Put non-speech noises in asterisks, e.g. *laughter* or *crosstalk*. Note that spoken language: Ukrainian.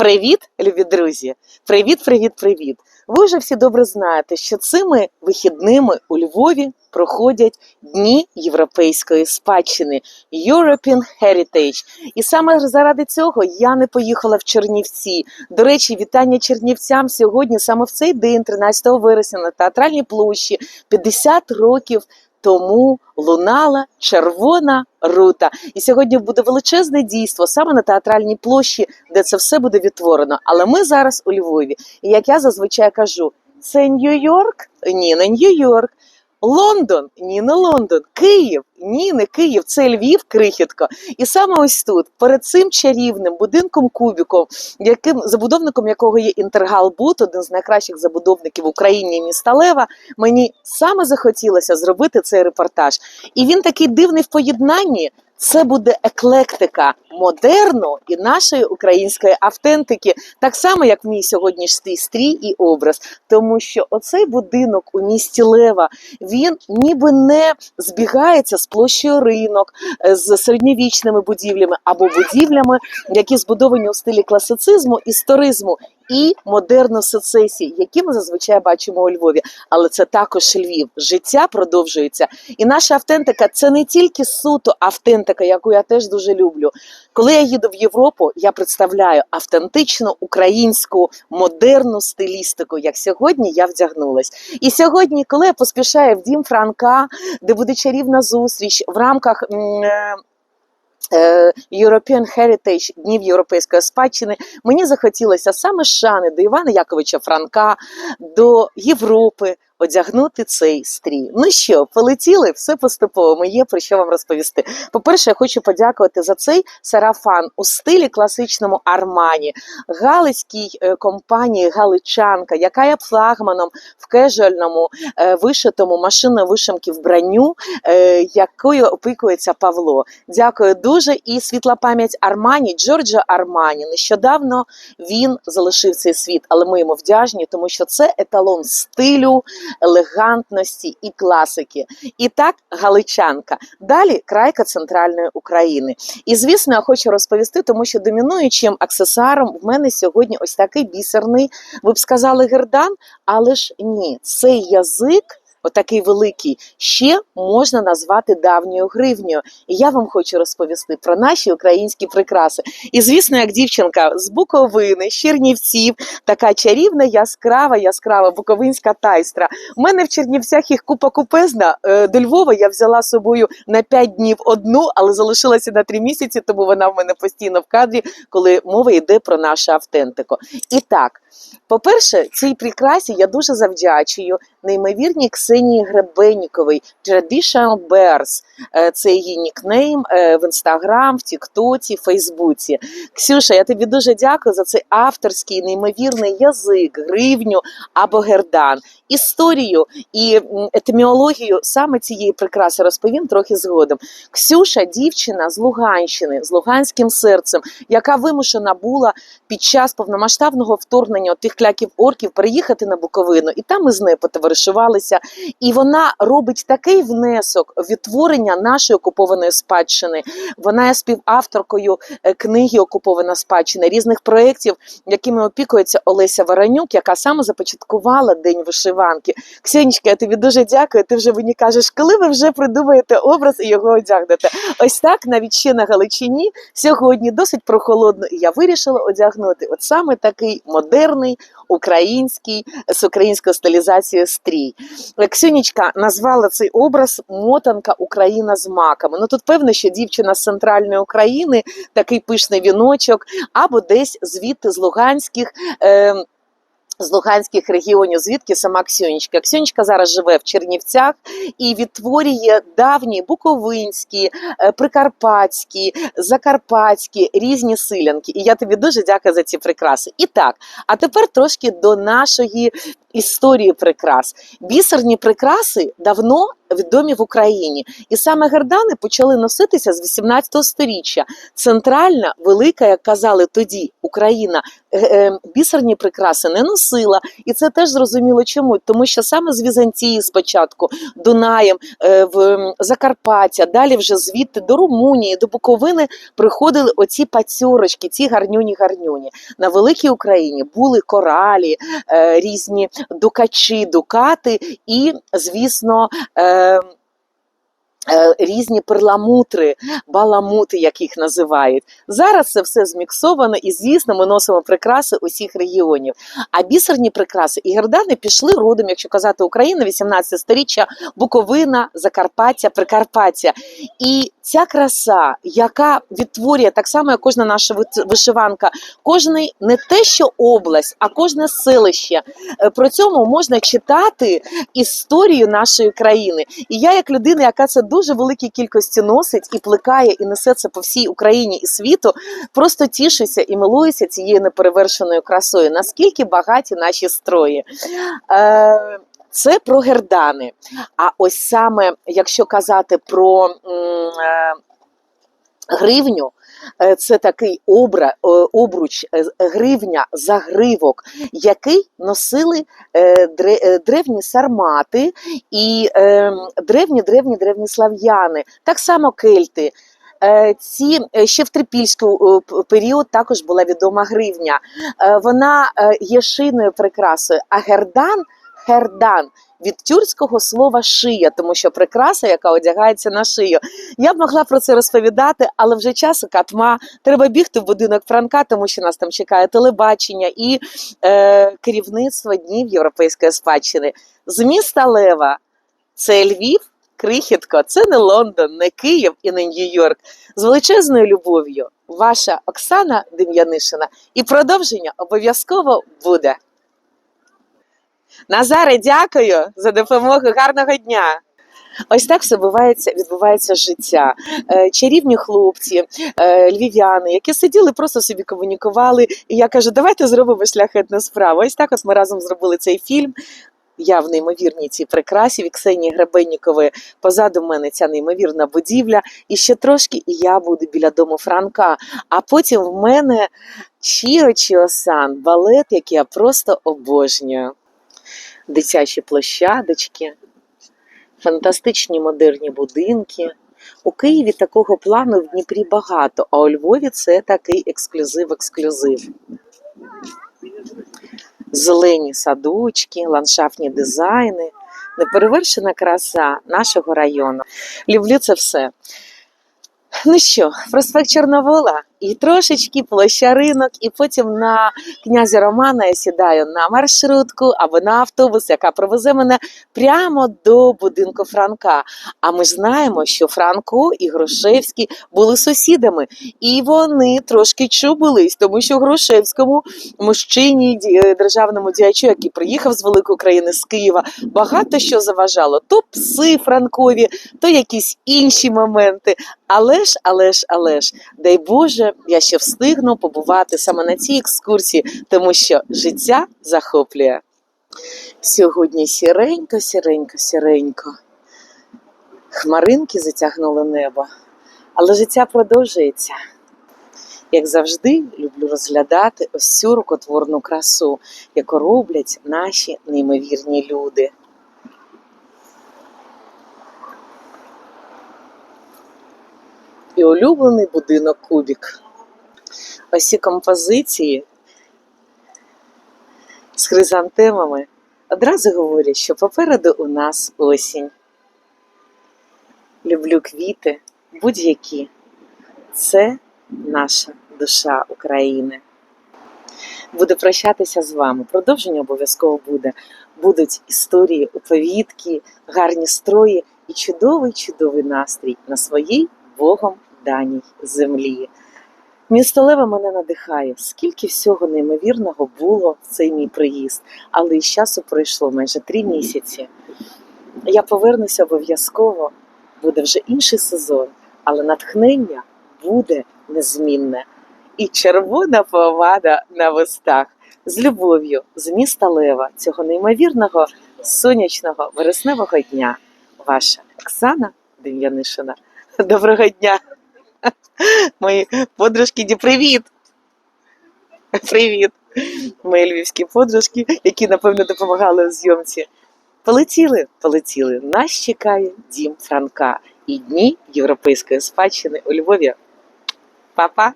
Привіт, любі друзі! Привіт, привіт, привіт! Ви вже всі добре знаєте, що цими вихідними у Львові проходять дні європейської спадщини European Heritage. І саме заради цього я не поїхала в Чернівці. До речі, вітання чернівцям сьогодні, саме в цей день, 13 вересня, на театральній площі, 50 років тому лунала червона рута. І сьогодні буде величезне дійство саме на театральній площі, де це все буде відтворено. Але ми зараз у Львові. І як я зазвичай кажу, це Нью-Йорк? Ні, не Нью-Йорк. Лондон, ні, не Лондон, Київ, ні, не Київ, це Львів, крихітко. І саме ось тут, перед цим чарівним будинком Кубіком, яким забудовником якого є Інтергалбут, один з найкращих забудовників в Україні міста Лева, мені саме захотілося зробити цей репортаж. І він такий дивний в поєднанні. Це буде еклектика модерну і нашої української автентики, так само як мій сьогоднішній стрій і образ. Тому що оцей будинок у місті Лева він ніби не збігається з площею ринок, е, з середньовічними будівлями або будівлями, які збудовані у стилі класицизму, історизму і модерну сецесії, які ми зазвичай бачимо у Львові. Але це також Львів. Життя продовжується. І наша автентика це не тільки суто автентика, яку я теж дуже люблю. Коли я їду в Європу, я представляю автентичну українську модерну стилістику, як сьогодні я вдягнулась. І сьогодні, коли я поспішаю в дім Франка, де буде чарівна зустріч в рамках. Е, European Heritage, Днів Європейської спадщини, мені захотілося саме шани до Івана Яковича Франка, до Європи одягнути цей стрій. Ну що, полетіли? Все поступово. Ми є про що вам розповісти. По-перше, я хочу подякувати за цей сарафан у стилі класичному Армані, галицькій е, компанії Галичанка, яка є флагманом в кежуальному е, вишитому машинної вишивки вбранню, е, якою опікується Павло. Дякую дуже. І світла пам'ять Армані, Джорджо Армані. Нещодавно він залишив цей світ, але ми йому вдячні, тому що це еталон стилю, елегантності і класики. І так, галичанка. Далі крайка центральної України. І звісно, я хочу розповісти, тому що домінуючим аксесуаром в мене сьогодні ось такий бісерний. Ви б сказали гердан, але ж ні, цей язик. Отакий великий, ще можна назвати давньою гривнею. І я вам хочу розповісти про наші українські прикраси. І звісно, як дівчинка з Буковини, Чернівців, така чарівна, яскрава, яскрава буковинська тайстра. У мене в Чернівцях їх купа купезна. Е, До Львова я взяла з собою на 5 днів одну, але залишилася на 3 місяці, тому вона в мене постійно в кадрі, коли мова йде про нашу автентику. І так, по-перше, цій прикрасі я дуже завдячую неймовірній Ксенії Гребенніковій Traditional Bears. Е, Це її нікнейм е, в інстаграм, в Тіктоці, Фейсбуці. Ксюша, я тобі дуже дякую за цей авторський неймовірний язик, гривню або гердан. Історію і етиміологію саме цієї прикраси розповім трохи згодом. Ксюша, дівчина з Луганщини, з луганським серцем, яка вимушена була під час повномасштабного вторгнення тих кляків орків переїхати на Буковину, і там ми з нею потоваришувалися. І вона робить такий внесок в відтворення нашої окупованої спадщини. Вона є співавторкою е, книги Окупована спадщина різних проєктів, якими опікується Олеся Воронюк, яка саме започаткувала день вишиванки. Ксенічка, я тобі дуже дякую. Ти вже мені кажеш, коли ви вже придумаєте образ і його одягнете. Ось так, навіть ще на Галичині сьогодні досить прохолодно, і я вирішила одягнути от саме такий модерний український з українською стилізацією стрій. Ксюнічка назвала цей образ мотанка Україна з маками. Ну тут певно, що дівчина з центральної України, такий пишний віночок, або десь звідти з Луганських. Е, з Луганських регіонів, звідки сама Ксюнічка. Ксюнічка зараз живе в Чернівцях і відтворює давні буковинські, е, прикарпатські, закарпатські різні силянки. І я тобі дуже дякую за ці прикраси. І так, а тепер трошки до нашої історії прикрас. Бісерні прикраси давно відомі в Україні. І саме гердани почали носитися з 18 сторіччя. Центральна, велика, як казали тоді, Україна е, е, бісерні прикраси не носила. І це теж зрозуміло чому. Тому що саме з Візантії спочатку, Дунаєм, е, в Закарпаття, далі вже звідти до Румунії, до Буковини приходили оці пацьорочки, ці гарнюні-гарнюні. На великій Україні були коралі, різні дукачі, дукати і, звісно, е, е, різні перламутри, баламути, як їх називають. Зараз це все зміксовано, і, звісно, ми носимо прикраси усіх регіонів. А бісерні прикраси і гердани пішли родом, якщо казати Україна, 18 сторіччя, Буковина, Закарпаття, Прикарпаття. І ця краса, яка відтворює так само, як кожна наша вишиванка, кожний не те, що область, а кожне селище. Е, Про цьому можна читати історію нашої країни. І я, як людина, яка це дуже великій кількості носить і плекає, і несе це по всій Україні і світу, просто тішуся і милуюся цією неперевершеною красою. Наскільки багаті наші строї. Е, це про гердани. А ось саме, якщо казати про е, гривню, е, це такий обра, е, обруч, е, гривня, загривок, який носили дре- древні сармати і древні, древні, древні слав'яни, так само кельти. Ці ще в трипільську е, період також була відома гривня. Вона є шийною прикрасою, а гердан гердан від тюркського слова шия, тому що прикраса, яка одягається на шию. Я б могла про це розповідати, але вже часу катма. Треба бігти в будинок Франка, тому що нас там чекає телебачення і е, керівництво днів європейської спадщини. З міста Лева це Львів. Крихітко, це не Лондон, не Київ і не Нью-Йорк. З величезною любов'ю, ваша Оксана Дем'янишина. І продовження обов'язково буде. Назаре, дякую за допомогу. Гарного дня. Ось так все відбувається, відбувається життя. Е, чарівні хлопці, е, львів'яни, які сиділи, просто собі комунікували. І я кажу, давайте зробимо шляхетну справу. Ось так от ми разом зробили цей фільм. Я в неймовірній цій прикрасі від Ксенії Гребеннікової. Позаду мене ця неймовірна будівля. І ще трошки, і я буду біля дому Франка. А потім в мене Чіо Чіосан, балет, який я просто обожнюю. Дитячі площадочки, фантастичні модерні будинки. У Києві такого плану в Дніпрі багато, а у Львові це такий ексклюзив-ексклюзив. Зелені садочки, ландшафтні дизайни, неперевершена краса нашого району. Люблю це все. Ну що, проспект Чорновола і трошечки площа ринок, і потім на князя Романа я сідаю на маршрутку або на автобус, яка провезе мене прямо до будинку Франка. А ми ж знаємо, що Франко і Грушевський були сусідами, і вони трошки чубились, тому що Грушевському мужчині е, державному діячу, який приїхав з великої країни з Києва, багато що заважало. То пси Франкові, то якісь інші моменти. Але ж, але ж, але ж, дай Боже, я ще встигну побувати саме на цій екскурсії, тому що життя захоплює. Сьогодні сіренько, сіренько, сіренько. Хмаринки затягнули небо, але життя продовжується. Як завжди, люблю розглядати ось цю рукотворну красу, яку роблять наші неймовірні люди. І улюблений будинок Кубік. Ці композиції з хризантемами одразу говорять, що попереду у нас осінь. Люблю квіти, будь-які. Це наша душа України. Буду прощатися з вами. Продовження обов'язково буде. Будуть історії, оповідки, гарні строї і чудовий, чудовий настрій на своїй Богом даній землі. Місто Лева мене надихає. Скільки всього неймовірного було в цей мій приїзд, але із часу пройшло майже три місяці. Я повернуся обов'язково, буде вже інший сезон, але натхнення буде незмінне. І червона помада на вустах з любов'ю з міста Лева, цього неймовірного сонячного вересневого дня. ваша Оксана Дем'янишина. Доброго дня, *laughs* мої подружки. Ді, привіт! Привіт! Мої львівські подружки, які, напевно, допомагали у зйомці. Полетіли, полетіли. Нас чекає дім Франка і дні європейської спадщини у Львові. Па-па!